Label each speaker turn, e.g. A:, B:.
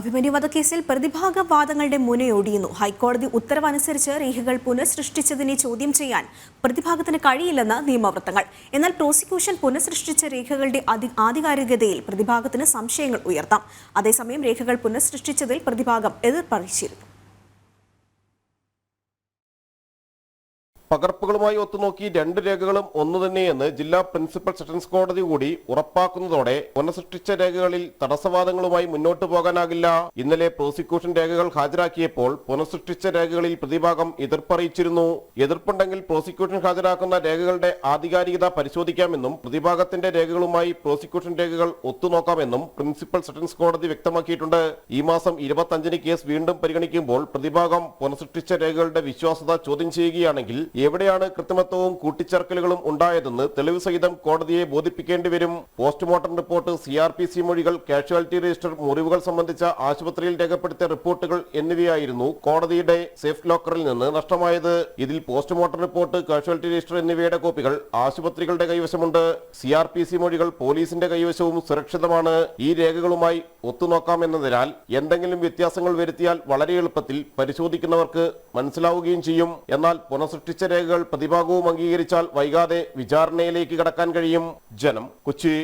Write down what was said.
A: അഭിമന്യു വധക്കേസിൽ പ്രതിഭാഗ വാദങ്ങളുടെ മുനയൊടിയുന്നു ഹൈക്കോടതി ഉത്തരവനുസരിച്ച് രേഖകൾ പുനഃസൃഷ്ടിച്ചതിനെ ചോദ്യം ചെയ്യാൻ പ്രതിഭാഗത്തിന് കഴിയില്ലെന്ന് നിയമവൃത്തങ്ങൾ. എന്നാൽ പ്രോസിക്യൂഷൻ പുനഃസൃഷ്ടിച്ച രേഖകളുടെ ആധികാരികതയിൽ പ്രതിഭാഗത്തിന് സംശയങ്ങൾ ഉയർത്താം. അതേസമയം രേഖകൾ പുനഃസൃഷ്ടിച്ചതിൽ പ്രതിഭാഗം എതിർപ്പറിയിച്ചിരുന്നു
B: പകർപ്പുകളുമായി ഒത്തുനോക്കി രണ്ട് രേഖകളും ഒന്നു തന്നെയെന്ന് ജില്ലാ പ്രിൻസിപ്പൽ സെഷൻസ് കോടതി കൂടി ഉറപ്പാക്കുന്നതോടെ പുനഃസൃഷ്ടിച്ച രേഖകളിൽ തടസ്സവാദങ്ങളുമായി മുന്നോട്ട് പോകാനാകില്ല. ഇന്നലെ പ്രോസിക്യൂഷൻ രേഖകൾ ഹാജരാക്കിയപ്പോൾ പുനഃസൃഷ്ടിച്ച രേഖകളിൽ പ്രതിഭാഗം എതിർപ്പറിയിച്ചിരുന്നു. എതിർപ്പുണ്ടെങ്കിൽ പ്രോസിക്യൂഷൻ ഹാജരാക്കുന്ന രേഖകളുടെ ആധികാരികത പരിശോധിക്കാമെന്നും പ്രതിഭാഗത്തിന്റെ രേഖകളുമായി പ്രോസിക്യൂഷൻ രേഖകൾ ഒത്തുനോക്കാമെന്നും പ്രിൻസിപ്പൽ സെഷൻസ് കോടതി വ്യക്തമാക്കിയിട്ടുണ്ട്. ഈ മാസം ഇരുപത്തഞ്ചിന് കേസ് വീണ്ടും പരിഗണിക്കുമ്പോൾ പ്രതിഭാഗം പുനഃസൃഷ്ടിച്ച രേഖകളുടെ വിശ്വാസത ചോദ്യം ചെയ്യുകയാണെങ്കിൽ എവിടെയാണ് കൃത്രിമത്വവും കൂട്ടിച്ചേർക്കലുകളും ഉണ്ടായതെന്ന് തെളിവ് സഹിതം കോടതിയെ ബോധിപ്പിക്കേണ്ടി വരും. Postmortem report C R P C മൊഴികൾ കാഷ്വാലിറ്റി രജിസ്റ്റർ മുറിവുകൾ സംബന്ധിച്ച ആശുപത്രിയിൽ രേഖപ്പെടുത്തിയ റിപ്പോർട്ടുകൾ എന്നിവയായിരുന്നു കോടതിയുടെ സേഫ് ലോക്കറിൽ നിന്ന് നഷ്ടമായത്. ഇതിൽ പോസ്റ്റ്മോർട്ടം റിപ്പോർട്ട് കാഷ്വാലിറ്റി രജിസ്റ്റർ എന്നിവയുടെ കോപ്പികൾ ആശുപത്രികളുടെ കൈവശമുണ്ട്. സി ആർ പി സി മൊഴികൾ പോലീസിന്റെ കൈവശവും സുരക്ഷിതമാണ്. ഈ രേഖകളുമായി ഒത്തുനോക്കാമെന്നതിനാൽ എന്തെങ്കിലും വ്യത്യാസങ്ങൾ വരുത്തിയാൽ വളരെ എളുപ്പത്തിൽ പരിശോധിക്കുന്നവർക്ക് മനസ്സിലാവുകയും ചെയ്യും. എന്നാൽ പുനഃസൃഷ്ടിച്ച രേഖകൾ പ്രതിഭാഗവും അംഗീകരിച്ചാൽ വൈകാതെ വിചാരണയിലേക്ക് കടക്കാൻ കഴിയും. ജനം കൊച്ചി.